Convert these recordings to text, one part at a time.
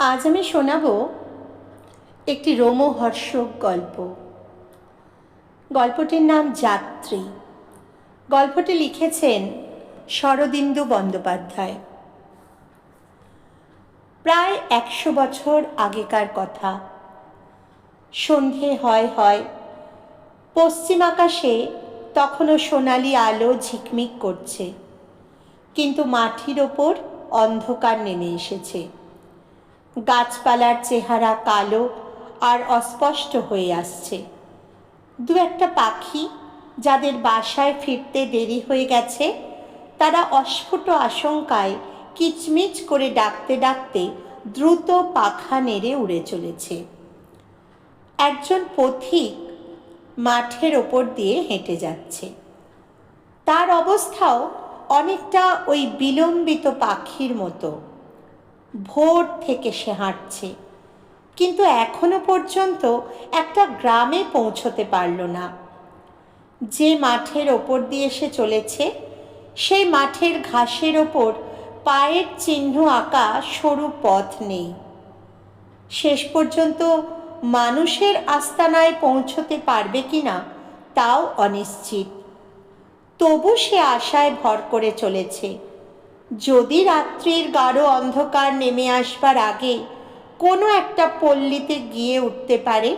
আজ আমি শোনাব একটি রোমহর্ষক গল্প। গল্পটির নাম যাত্রী। গল্পটি লিখেছেন শরদিন্দু বন্দ্যোপাধ্যায়। প্রায় একশো বছর আগেকার কথা। সন্ধে হয় হয়, পশ্চিম আকাশে তখনও সোনালি আলো ঝিকমিক করছে, কিন্তু মাটির ওপর অন্ধকার নেমে এসেছে। গাছপালার চেহারা কালো আর অস্পষ্ট হয়ে আসছে। দু একটা পাখি যাদের বাসায় ফিরতে দেরি হয়ে গেছে, তারা অস্ফুট আশঙ্কায় কিচমিচ করে ডাকতে ডাকতে দ্রুত পাখা নেড়ে উড়ে চলেছে। একজন পথিক মাঠের ওপর দিয়ে হেঁটে যাচ্ছে। তার অবস্থাও অনেকটা ওই বিলম্বিত পাখির মতো। ভোর থেকে সে হাঁটছে। কিন্তু এখনও পর্যন্ত একটা গ্রামে পৌঁছতে পারল না। যে মাঠের ওপর দিয়ে সে চলেছে, সেই মাঠের ঘাসের ওপর পায়ের চিহ্ন আঁকা সরু পথ নেই। শেষ পর্যন্ত মানুষের আস্তানায় পৌঁছতে পারবে কি না তাও অনিশ্চিত। তবু সে আশায় ভর করে চলেছে। যদি রাত্রির গাঢ় অন্ধকার নেমে আসবার আগে কোনো একটা পল্লীতে গিয়ে উঠতে পারে?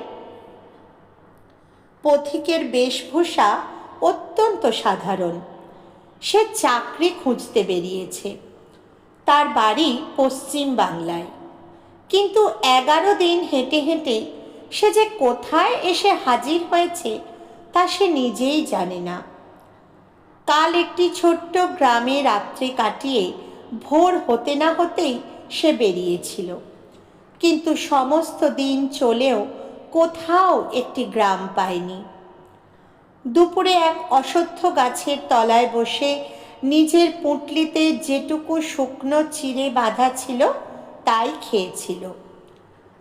পথিকের বেশভূষা অত্যন্ত সাধারণ। সে চাকরি খুঁজতে বেরিয়েছে। তার বাড়ি পশ্চিম বাংলায়। কিন্তু এগারো দিন হেঁটে হেঁটে সে যে কোথায় এসে হাজির হয়েছে তা সে নিজেই জানে না। কাল একটি ছোট্ট গ্রামে রাত্রি কাটিয়ে ভোর হতে না হতেই সে বেরিয়েছিল। কিন্তু সমস্ত দিন চলেও কোথাও একটি গ্রাম পায়নি। দুপুরে এক অসত্য গাছের তলায় বসে নিজের পুঁটলিতে যেটুকু শুকনো চিড়ে বাঁধা ছিল, তাই খেয়েছিল।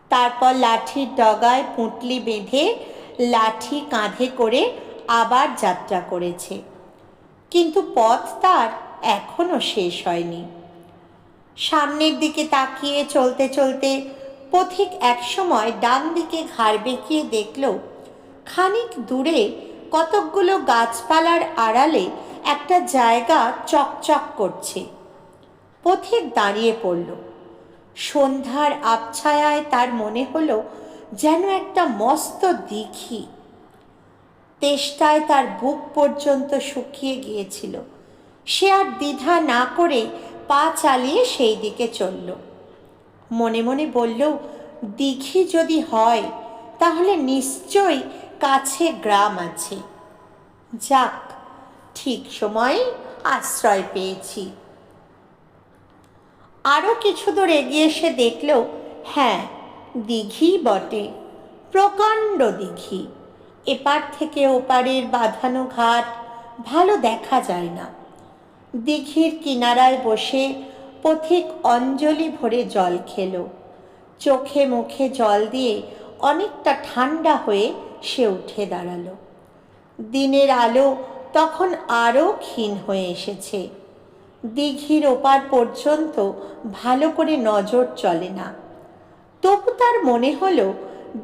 তারপর লাঠির ডগায় পুঁটলি বেঁধে লাঠি কাঁধে করে আবার যাত্রা করেছে। কিন্তু পথ তার এখনও শেষ হয়নি। সামনের দিকে তাকিয়ে চলতে চলতে পথিক একসময় ডান দিকে ঘাড় বেঁকিয়ে দেখল, খানিক দূরে কতকগুলো গাছপালার আড়ালে একটা জায়গা চকচক করছে। পথিক দাঁড়িয়ে পড়ল। সন্ধ্যার আবছায়ায় তার মনে হলো যেন একটা মস্ত দিঘি। তেষ্টায় তার বুক পর্যন্ত শুকিয়ে গিয়েছিল। সে আর দ্বিধা না করে পা চালিয়ে সেই দিকে চলল। মনে মনে বলল, দিঘি যদি হয়, তাহলে নিশ্চয়ই কাছে গ্রাম আছে। যাক, ঠিক সময়ে আশ্রয় পেয়েছি। আরও কিছু দূর এগিয়ে এসে দেখল হ্যাঁ দিঘি বটে, প্রকাণ্ড দিঘি। এপার থেকে ওপারের বাঁধানো ঘাট ভালো দেখা যায় না। দিঘির কিনারায় বসে পথিক অঞ্জলি ভরে জল খেল। চোখে মুখে জল দিয়ে অনেকটা ঠান্ডা হয়ে সে উঠে দাঁড়াল। দিনের আলো তখন আরও ক্ষীণ হয়ে এসেছে। দিঘির ওপার পর্যন্ত ভালো করে নজর চলে না। তবু তার মনে হলো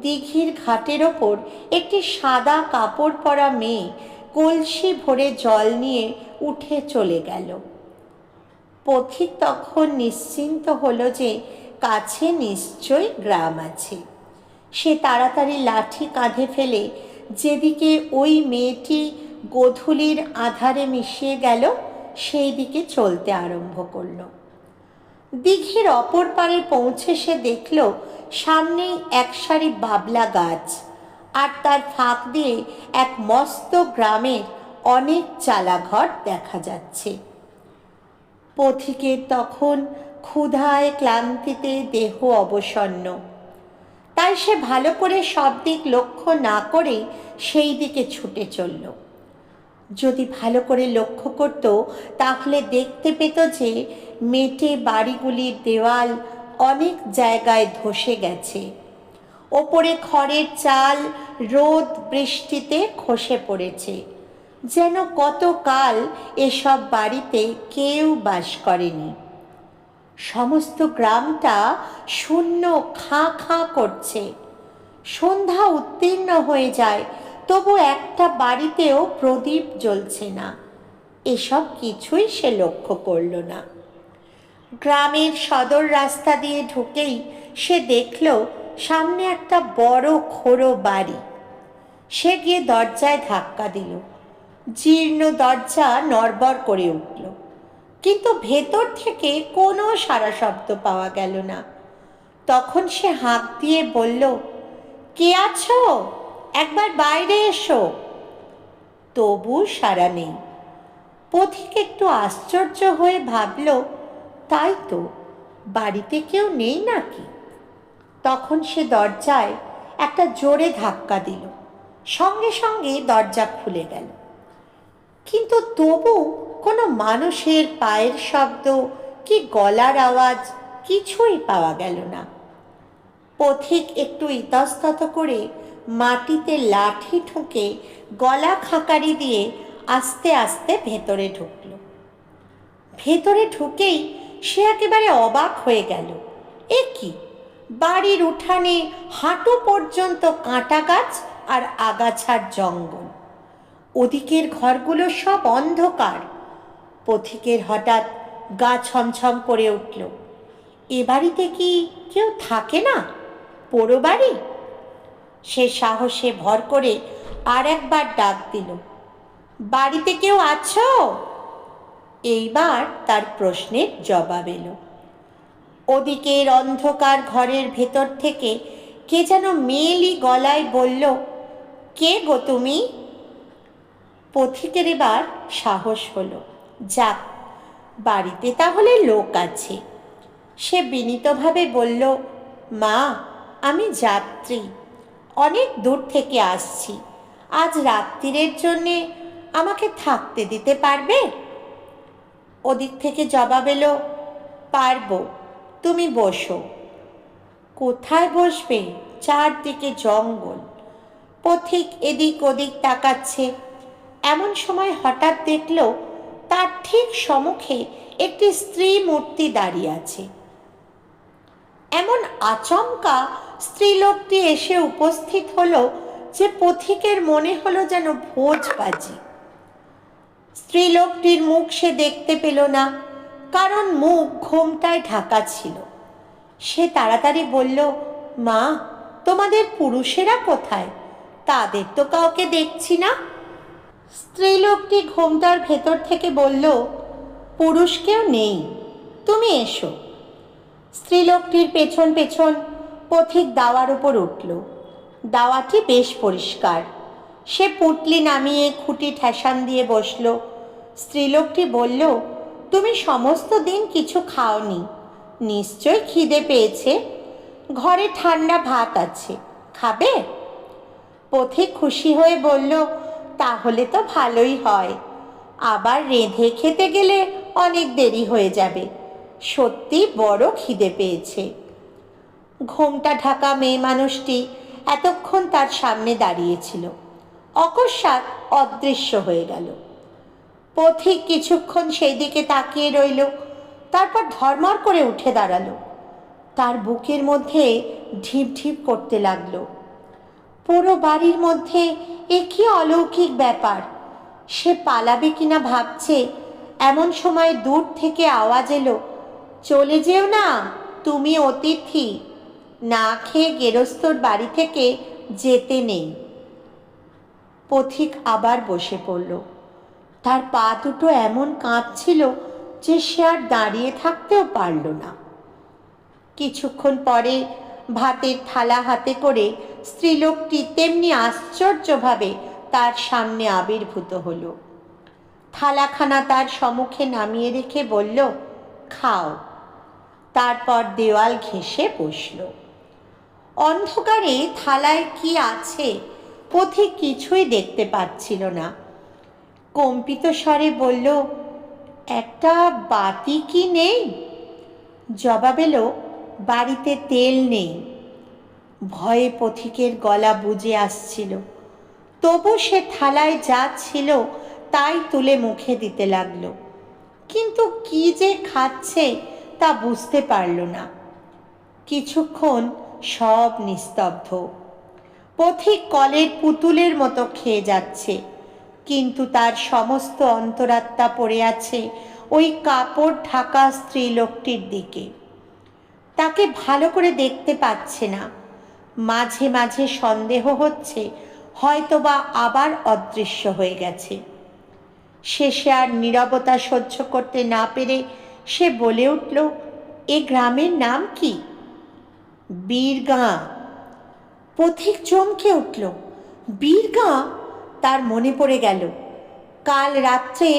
দিঘির ঘাটের ওপর একটি সাদা কাপড় পরা মেয়ে কলসি ভরে জল নিয়ে উঠে চলে গেল। পথিক তখন নিশ্চিন্ত হলো যে কাছে নিশ্চয় গ্রাম আছে। সে তাড়াতাড়ি লাঠি কাঁধে ফেলে যেদিকে ওই মেয়েটি গোধূলির আধারে মিশিয়ে গেল, সেই দিকে চলতে আরম্ভ করল। দিঘির অপর পারে পৌঁছে সে দেখল সামনেই এক সারি বাবলা গাছ, আর তার ফাঁক দিয়ে এক মস্ত গ্রামের অনেক চালাঘর দেখা যাচ্ছে। পথিকের তখন ক্ষুধায় ক্লান্তিতে দেহ অবসন্ন। তাই সে ভালো করে সব দিক লক্ষ্য না করে সেই দিকে ছুটে চলল। যদি ভালো করে লক্ষ্য করত, তাহলে দেখতে পেত যে মেটে বাড়িগুলির দেওয়াল অনেক জায়গায় ধসে গেছে। ওপরে খড়ের চাল রোদ বৃষ্টিতে খসে পড়েছে। যেন কতকাল এসব বাড়িতে কেউ বাস করেনি। সমস্ত গ্রামটা শূন্য খাঁ খাঁ করছে। সন্ধ্যা উত্তীর্ণ হয়ে যায়, তবু একটা বাড়িতেও প্রদীপ জ্বলছে না। এসব কিছুই সে লক্ষ্য করল না। গ্রামের সদর রাস্তা দিয়ে ঢুকেই সে দেখল সামনে একটা বড় খোড়ো বাড়ি। সে গিয়ে দরজায় ধাক্কা দিল। জীর্ণ দরজা নড়বড় করে উঠল। কিন্তু ভেতর থেকে কোনো সারা শব্দ পাওয়া গেল না। তখন সে হাঁক দিয়ে বলল, কে আছো? একবার বাইরে এসো। তবু সারা নেই। পথিক একটু আশ্চর্য হয়ে ভাবল তাই তো, বাড়িতে কেউ নেই নাকি? তখন সে দরজায় একটা জোরে ধাক্কা দিল। সঙ্গে সঙ্গে দরজা খুলে গেল। কিন্তু তবু কোনো মানুষের পায়ের শব্দ কি গলার আওয়াজ কিছুই পাওয়া গেল না। পথিক একটু ইতস্তত করে মাটিতে লাঠি ঠুকে গলা খাঁকারি দিয়ে আস্তে আস্তে ভেতরে ঢুকল। ভেতরে ঢুকেই সে একেবারে অবাক হয়ে গেল। এ কি? বাড়ির উঠানে হাঁটু পর্যন্ত কাঁটা গাছ আর আগাছার জঙ্গল। ওদিকের ঘরগুলো সব অন্ধকার। পথিকের হঠাৎ গা ছমছম করে উঠল। এ বাড়িতে কি কেউ থাকে না? পোড়ো বাড়ি? সে সাহসে ভর করে আর একবার ডাক দিল, বাড়িতে কেউ আছো? এইবার তার প্রশ্নের জবাব এলো। ওদিকের অন্ধকার ঘরের ভেতর থেকে কে যেন মেয়েলি গলায় বলল, কে গো তুমি? পথিকের এবার সাহস হলো। যাক, বাড়িতে তাহলে লোক আছে। সে বিনীতভাবে বলল, মা, আমি যাত্রী। অনেক দূর থেকে আসছি। আজ রাত্রিরের জন্যে আমাকে থাকতে দিতে পারবে? ওদিক থেকে জবাব এলো, পারব, তুমি বসো। কোথায় বসবে? চারদিকে জঙ্গল। পথিক এদিক ওদিক তাকাচ্ছে। এমন সময় হঠাৎ দেখল, তার ঠিক সম্মুখে একটি স্ত্রী মূর্তি দাঁড়িয়ে আছে। এমন আচমকা স্ত্রীলোকটি এসে উপস্থিত হলো যে পথিকের মনে হলো যেন ভোজবাজি স্ত্রীলোকটির মুখ সে দেখতে পেল না, কারণ মুখ ঘোমটায় ঢাকা ছিল। সে তাড়াতাড়ি বলল, মা, তোমাদের পুরুষেরা কোথায়? তাদের তো কাউকে দেখছি না। স্ত্রীলোকটি ঘোমটার ভেতর থেকে বলল, পুরুষ কেউ নেই, তুমি এসো। স্ত্রীলোকটির পেছন পেছন পথিক দাওয়ার উপর উঠল। দাওয়াটি বেশ পরিষ্কার। সে পুটলি নামিয়ে খুঁটি ঠেসান দিয়ে বসল। স্ত্রীলোকটি বলল, তুমি সমস্ত দিন কিছু খাওনি। নিশ্চয় খিদে পেয়েছে। ঘরে ঠান্ডা ভাত আছে। খাবে? পথিক খুশি হয়ে বলল, তাহলে তো ভালোই হয়। আবার রেঁধে খেতে গেলে অনেক দেরি হয়ে যাবে। সত্যি বড় খিদে পেয়েছে। ঘোমটা ঢাকা মেয়ে মানুষটি এতক্ষণ তার সামনে দাঁড়িয়েছিল অকস্মাৎ অদৃশ্য হয়ে গেল। পথিক কিছুক্ষণ সেই দিকে তাকিয়ে রইল, তারপর ধর্মর করে উঠে দাঁড়াল। তার বুকের মধ্যে ঢিপ ঢিপ করতে লাগল। পুরো বাড়ির মধ্যে এ কি অলৌকিক ব্যাপার? সে পালাবে কিনা ভাবছে, এমন সময় দূর থেকে আওয়াজ এলো, চলে যেও না, তুমি অতিথি। না খেয়ে গেরস্তর বাড়ি থেকে যেতে নেই। পথিক আবার বসে পড়ল। তার পা দুটো এমন কাঁপছিল যে সে আর দাঁড়িয়ে থাকতেও পারল না। কিছুক্ষণ পরে ভাতের থালা হাতে করে স্ত্রীলোকটি তেমনি আশ্চর্যভাবে তার সামনে আবির্ভূত হলো। থালাখানা তার সম্মুখে নামিয়ে রেখে বলল, খাও। তারপর দেওয়াল ঘেঁষে বসল। অন্ধকারে থালায় কি আছে পথে কিছুই দেখতে পাচ্ছিল না। কম্পিত স্বরে বলল, একটা বাতি কি নেই? জবাব এলো, বাড়িতে তেল নেই। ভয়ে পথিকের গলা বুঝে আসছিল। তবু সে থালায় যা ছিল তাই তুলে মুখে দিতে লাগল। কিন্তু কি যে খাচ্ছে তা বুঝতে পারল না। কিছুক্ষণ সব নিস্তব্ধ। পথিক কলের পুতুলের মতো খেয়ে যাচ্ছে। কিন্তু তার সমস্ত অন্তরাত্মা পড়ে আছে ওই কাপড় ঢাকা স্ত্রীলোকটির দিকে। তাকে ভালো করে দেখতে পাচ্ছে না। মাঝে মাঝে সন্দেহ হচ্ছে, হয়তোবা আবার অদৃশ্য হয়ে গেছে। শেষে আর নীরবতা সহ্য করতে না পেরে সে বলে উঠল, এ গ্রামের নাম কি? বীরগাঁ। পথিক চমকে উঠল। বীরগাঁ তার মনে পড়ে গেল, কাল রাত্রে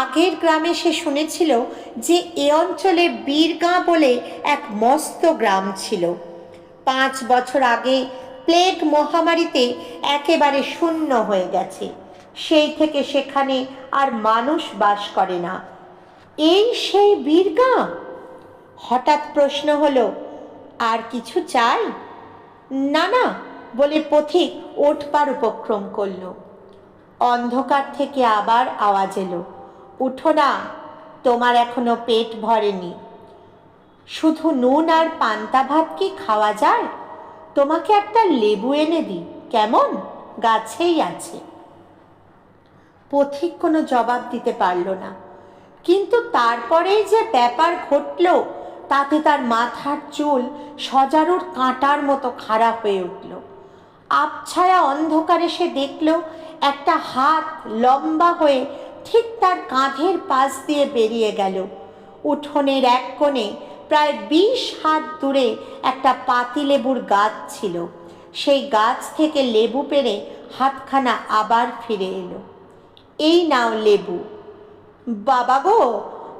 আগের গ্রামে সে শুনেছিল যে এ অঞ্চলে বীরগাঁ বলে এক মস্ত গ্রাম ছিল। পাঁচ বছর আগে প্লেগ মহামারীতে একেবারে শূন্য হয়ে গেছে। সেই থেকে সেখানে আর মানুষ বাস করে না। এই সেই বীরগাঁ? হঠাৎ প্রশ্ন হলো, আর কিছু চাই? না না, বলে পথিক ওঠবার উপক্রম করল। অন্ধকার থেকে আবার আওয়াজ এলো। উঠো না, তোমার এখনও পেট ভরেনি। শুধু নুন আর পান্তা ভাত কি খাওয়া যায়? তোমাকে একটা লেবু এনে দিই কেমন? গাছেই আছে। পথিক কোনো জবাব দিতে পারল না। কিন্তু তারপরেই যে ব্যাপার ঘটল তাতে তার মাথার চুল সজারুর কাঁটার মতো খাড়া হয়ে উঠল। আবছায়া অন্ধকারে সে দেখল একটা হাত লম্বা হয়ে ঠিক তার কাঁধের পাশ দিয়ে বেরিয়ে গেল। উঠোনের এক কোণে প্রায় বিশ হাত দূরে একটা পাতিলেবুর গাছ ছিল। সেই গাছ থেকে লেবু পেরে হাতখানা আবার ফিরে এলো। এই নাও লেবু। বাবা গো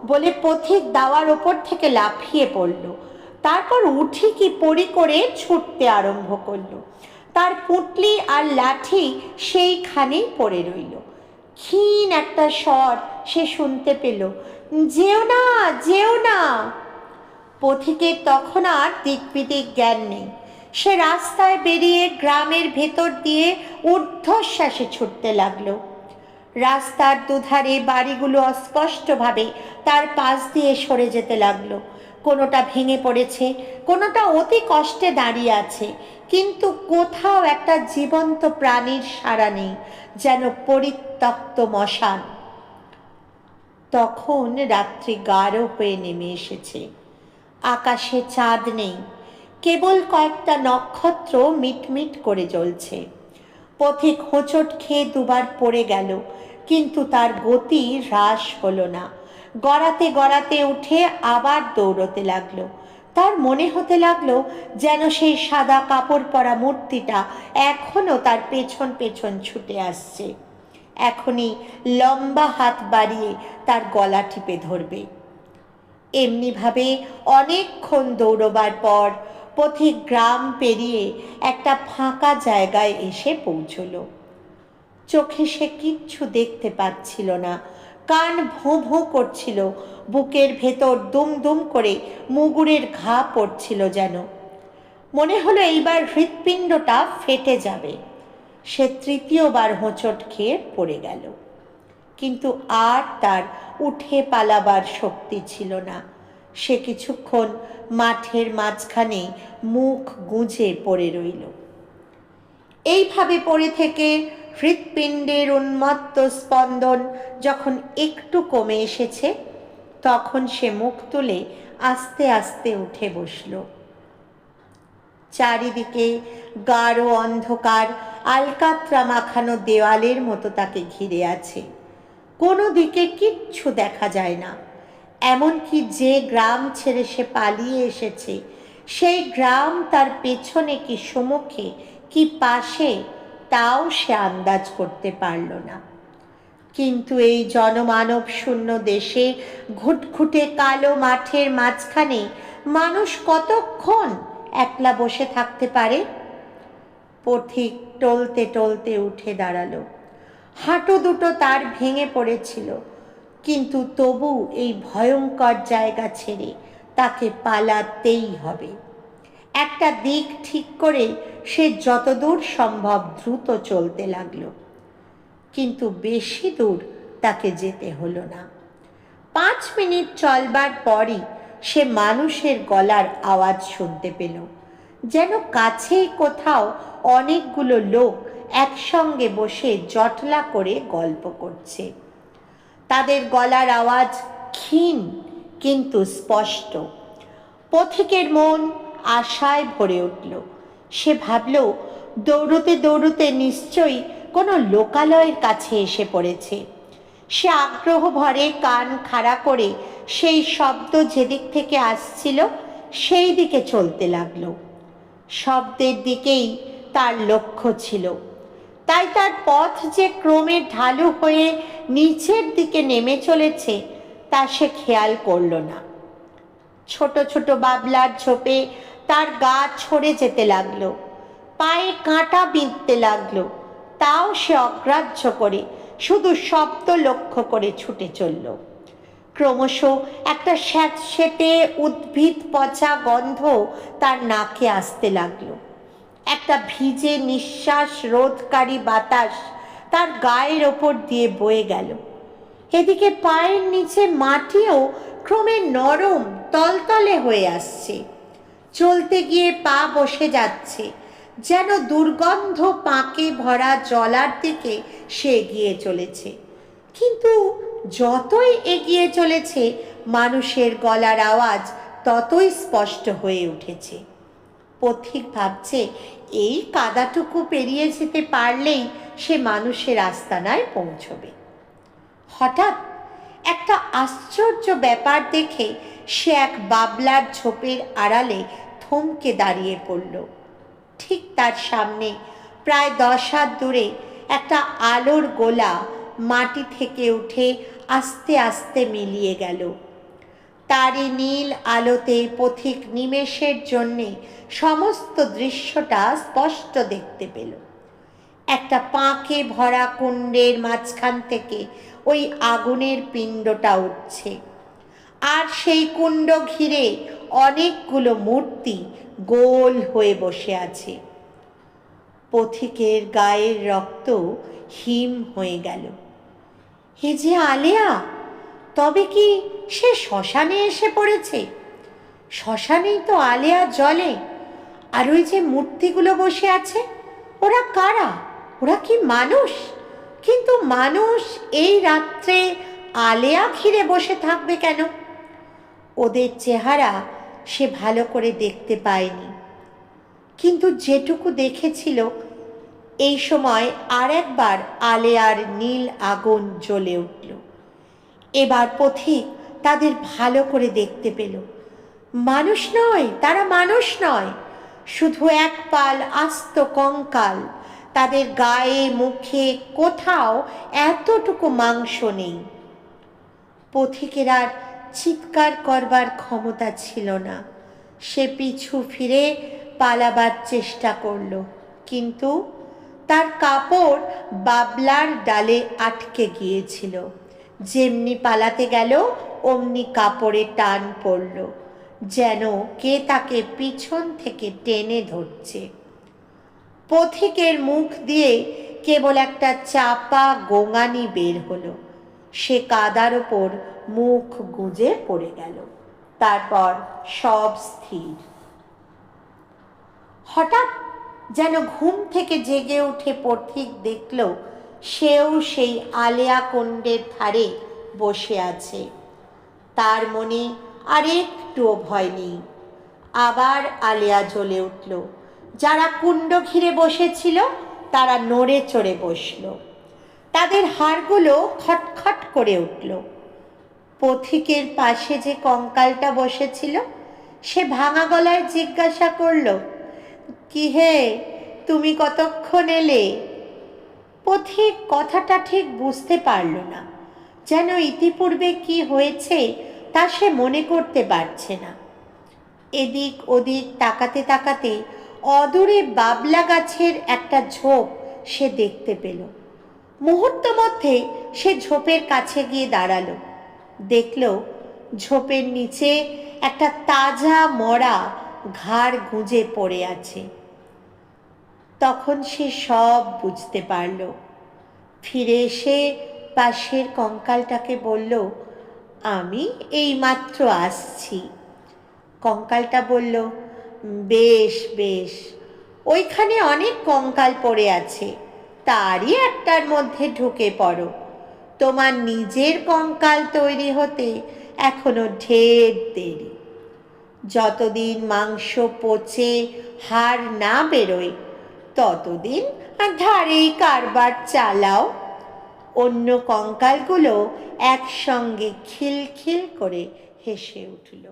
বলে পথিক দাওয়ার ওপর থেকে লাফিয়ে পড়ল। তারপর উঠি কি পড়ি করে ছুটতে আরম্ভ করল। তার পুঁটলি আর লাঠি সেইখানেই পড়ে রইল। ক্ষীণ একটা স্বর সে শুনতে পেল, যেও না যেও না। পথিকের তখন আর দিকবিদিক জ্ঞান নেই। সে রাস্তায় বেরিয়ে গ্রামের ভেতর দিয়ে ঊর্ধ্বশ্বাসে ছুটতে লাগল। রাস্তার দুধারে বাড়িগুলো অস্পষ্টভাবে তার পাশ দিয়ে সরে যেতে লাগল। কোনোটা ভেঙে পড়েছে, কোনোটা অতি কষ্টে দাঁড়িয়ে আছে, কিন্তু কোথাও একটা জীবন্ত প্রাণীর সাড়া নেই, যেন পরিত্যক্ত মশান। তখন রাত্রি গাঢ় হয়ে নেমে এসেছে। আকাশে চাঁদ নেই, কেবল কয়েকটা নক্ষত্র মিটমিট করে জ্বলছে। পথিক হোঁচট খেয়ে দুবার পড়ে গেল, কিন্তু তার গতি হ্রাস হলো না। গড়াতে গড়াতে উঠে আবার দৌড়তে লাগল। তার মনে হতে লাগল যেন সেই সাদা কাপড় পরা মূর্তিটা এখনও তার পেছন পেছন ছুটে আসছে। এখনই লম্বা হাত বাড়িয়ে তার গলা টিপে ধরবে। এমনিভাবে অনেকক্ষণ দৌড়বার পর পথিক গ্রাম পেরিয়ে একটা ফাঁকা জায়গায় এসে পৌঁছল। চোখে সে কিচ্ছু দেখতে পাচ্ছিল না। কান ভোঁ ভোঁ করছিল। বুকের ভেতর দুম দুম করে মুগুরের ঘা পড়ছিল যেন। মনে হলো এইবার হৃৎপিণ্ডটা ফেটে যাবে। সে তৃতীয়বার হোঁচট খেয়ে পড়ে গেল। কিন্তু আর তার উঠে পালাবার শক্তি ছিল না। সে কিছুক্ষণ মাঠের মাঝখানে মুখ গুঁজে পড়ে রইল। এইভাবে পড়ে থেকে হৃৎপিণ্ডের উন্মত্ত স্পন্দন যখন একটু কমে এসেছে, তখন সে মুখ তুলে আস্তে আস্তে উঠে বসল। চারিদিকে গাঢ় অন্ধকার, আলকাত্রা মাখানো দেওয়ালের মতো তাকে ঘিরে আছে। কোনো দিকে কিচ্ছু দেখা যায় না। এমনকি যে গ্রাম ছেড়ে সে পালিয়ে এসেছে, সেই গ্রাম তার পেছনে কি সম্মুখে, কি পাশে, তাও সে আন্দাজ করতে পারল না। কিন্তু এই জনমানব শূন্য দেশে ঘুটঘুটে কালো মাঠের মাঝখানে মানুষ কতক্ষণ একলা বসে থাকতে পারে? পথিক টলতে টলতে উঠে দাঁড়াল। হাঁটু দুটো তার ভেঙে পড়েছিল। কিন্তু তবু এই ভয়ঙ্কর জায়গা ছেড়ে তাকে পালাতেই হবে। একটা দিক ঠিক করে সে যতদূর সম্ভব দ্রুত চলতে লাগল। কিন্তু বেশি দূর তাকে যেতে হলো না। পাঁচ মিনিট চলবার পরই সে মানুষের গলার আওয়াজ শুনতে পেল, যেন কাছেই কোথাও অনেকগুলো লোক একসঙ্গে বসে জটলা করে গল্প করছে। তাদের গলার আওয়াজ ক্ষীণ কিন্তু স্পষ্ট। পথিকের মন আশায় ভরে উঠল। সে ভাবল, দৌড়তে দৌড়তে নিশ্চয়ই কোনো লোকালয়ের কাছে এসে পড়েছে। সে আগ্রহ ভরে কান খাড়া করে সেই শব্দ যেদিক থেকে আসছিল, সেই দিকে চলতে লাগল। শব্দের দিকেই তার লক্ষ্য ছিল। তাই তার পথ যে ক্রমে ঢালু হয়ে নিচের দিকে নেমে চলেছে, তা সে খেয়াল করল না। ছোট ছোট বাবলার ঝোপে তার গা ছড়ে যেতে লাগল, পায়ে কাঁটা বিঁধতে লাগল, তাও সে অগ্রাহ্য করে শুধু শব্দ লক্ষ্য করে ছুটে চলল। ক্রমশ একটা স্যাঁতসেঁতে উদ্ভিদ পচা গন্ধ তার নাকে আসতে লাগল। একটা ভিজে নিঃশ্বাস রোধকারী বাতাস তার গায়ের ওপর দিয়ে বয়ে গেল। এদিকে পায়ের নিচে মাটিও ক্রমে নরম, তলতলে হয়ে আসছে। চলতে গিয়ে পা বসে যাচ্ছে, যেন দুর্গন্ধ পাকে ভরা জলার দিকে সে এগিয়ে চলেছে। কিন্তু যতই এগিয়ে চলেছে, মানুষের গলার আওয়াজ ততই স্পষ্ট হয়ে উঠেছে। পথিক ভাবছে, এই কাদাটুকু পেরিয়ে যেতে পারলেই সে মানুষের আস্তানায় পৌঁছবে। হঠাৎ একটা আশ্চর্য ব্যাপার দেখে সে এক বাবলার ঝোপের আড়ালে থমকে দাঁড়িয়ে পড়ল। ঠিক তার সামনে, প্রায় দশ হাত দূরে, একটা আলোর গোলা মাটি থেকে উঠে আস্তে আস্তে মিলিয়ে গেল। তারই নীল আলোতে পথিক নিমেষের জন্যে সমস্ত দৃশ্যটা স্পষ্ট দেখতে পেল। একটা পাঁকে ভরা কুণ্ডের মাঝখান থেকে ওই আগুনের পিণ্ডটা উঠছে। আর সেই কুণ্ড ঘিরে অনেকগুলো মূর্তি গোল হয়ে বসে আছে। পথিকের গায়ের রক্ত হিম হয়ে গেল। এ যে আলেয়া! তবে কি সে শ্মশানে এসে পড়েছে? শ্মশানেই তো আলেয়া জলে। আর ওই যে মূর্তিগুলো বসে আছে, ওরা কারা? ওরা কি মানুষ? কিন্তু মানুষ এই রাত্রে আলেয়া ঘিরে বসে থাকবে কেন? ওদের চেহারা সে ভালো করে দেখতে পায়নি। কিন্তু যেটুকু দেখেছিল, এই সময় আর একবার আলেয়ার নীল আগুন জ্বলে উঠল। এবার পথিক তাদের ভালো করে দেখতে পেল। মানুষ নয়, তারা মানুষ নয়। শুধু এক পাল আস্ত কঙ্কাল। তাদের গায়ে, মুখে কোথাও এতটুকু মাংস নেই। পথিকের আর চিৎকার করবার ক্ষমতা ছিল না। সে পিছু ফিরে পালাবার চেষ্টা করল, কিন্তু তার কাপড় বাবলার ডালে আটকে গিয়েছিল। যেমনি পালাতে গেল, অমনি কাপড়ে টান পড়ল। যেন কে তাকে পিছন থেকে টেনে ধরছে। পথিকের মুখ দিয়ে কেবল একটা চাপা গোঙানি বের হলো। সে কাদার ওপর মুখ গুঁজে পড়ে গেল। তারপর সব স্থির। হঠাৎ যেন ঘুম থেকে জেগে উঠে পথিক দেখল সেও সেই আলেয়া কুণ্ডের ধারে বসে আছে। তার মনে আর একটুও ভয় নেই। আবার আলেয়া জ্বলে উঠল। যারা কুণ্ড ঘিরে বসেছিল, তারা নড়ে চড়ে বসল। তাদের হাড়গুলো খটখট করে উঠল। পথিকের পাশে যে কঙ্কালটা বসেছিল, সে ভাঙা গলায় জিজ্ঞাসা করল, কি হে, তুমি কতক্ষণ এলে? পথিক কথাটা ঠিক বুঝতে পারল না। যেন ইতিপূর্বে কি হয়েছে তা সে মনে করতে পারছে না। এদিক ওদিক তাকাতে তাকাতে অদূরে বাবলা গাছের একটা ঝোপ সে দেখতে পেল। মুহূর্ত মধ্যে সে ঝোপের কাছে গিয়ে দাঁড়াল। দেখল ঝোপের নিচে একটা তাজা মরা ঘাড় গুঁজে পড়ে আছে। তখন সে সব বুঝতে পারল। ফিরে এসে পাশের কঙ্কালটাকে বলল, আমি এইমাত্র আসছি। কঙ্কালটা বলল, বেশ বেশ, ওইখানে অনেক কঙ্কাল পড়ে আছে, তারই একটার মধ্যে ঢুকে পড়ো। তোমার নিজের কঙ্কাল তৈরি হতে এখনও ঢের দেরি। যতদিন মাংস পচে হাড় না বেরোয় ততদিন আর ধারেই কারবার চালাও। অন্য কঙ্কালগুলো একসঙ্গে খিলখিল করে হেসে উঠল।